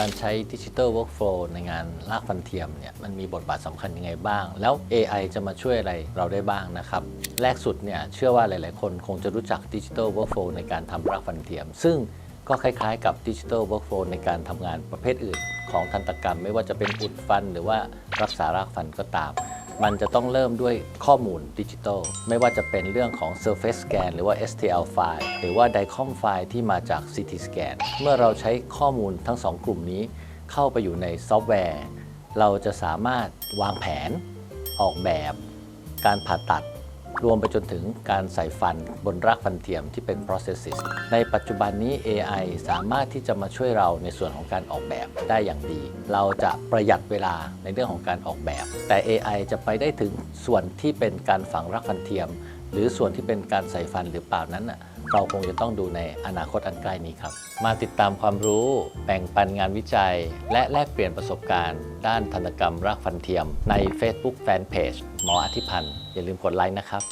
การใช้ดิจิ t a l Workflow ในงานลากฟันเทียมเนี่ยมันมีบทบาทสำคัญยังไงบ้าง แล้ว AI จะมาช่วยอะไรเราได้บ้างนะครับ แรกสุดเนี่ยเชื่อว่าหลาย ๆ คนคงจะรู้จักดิจิ t a l Workflow ในการทำรากฟันเทียม ซึ่งก็คล้าย ๆ กับดิจิ t a l Workflow ในการทำงานประเภทอื่น ของทันตกรรม ไม่ว่าจะเป็นอุดฟันหรือว่ารักษารากฟันก็ตาม มันจะต้องเริ่มด้วยข้อมูลดิจิทัล ไม่ว่าจะเป็นเรื่องของ Surface Scan หรือว่า STL ไฟล์หรือว่า DICOM ไฟล์ที่มาจาก CT Scan เมื่อเราใช้ข้อมูลทั้งสองกลุ่มนี้ เข้าไปอยู่ในซอฟต์แวร์ เราจะสามารถวางแผน ออกแบบ การผ่าตัด รวมไปจนถึงการใส่ฟันบนรากฟันเทียมที่เป็น prosthesis ในปัจจุบันนี้ AI สามารถที่จะมาช่วยเราในส่วนของการออกแบบได้อย่างดี เราจะประหยัดเวลาในเรื่องของการออกแบบ แต่ AI จะไปได้ถึงส่วนที่เป็นการฝังรากฟันเทียม หรือส่วนที่เป็นการใส่ฟันหรือเปล่านั้น เราคงจะต้องดูในอนาคตอันใกล้นี้ครับ มาติดตามความรู้แบ่งปันงานวิจัย และแลกเปลี่ยนประสบการณ์ ด้านธนกรรมรากฟันเทียม ใน Facebook Fanpage หมออธิพันธ์อย่าลืมกดไลค์นะครับ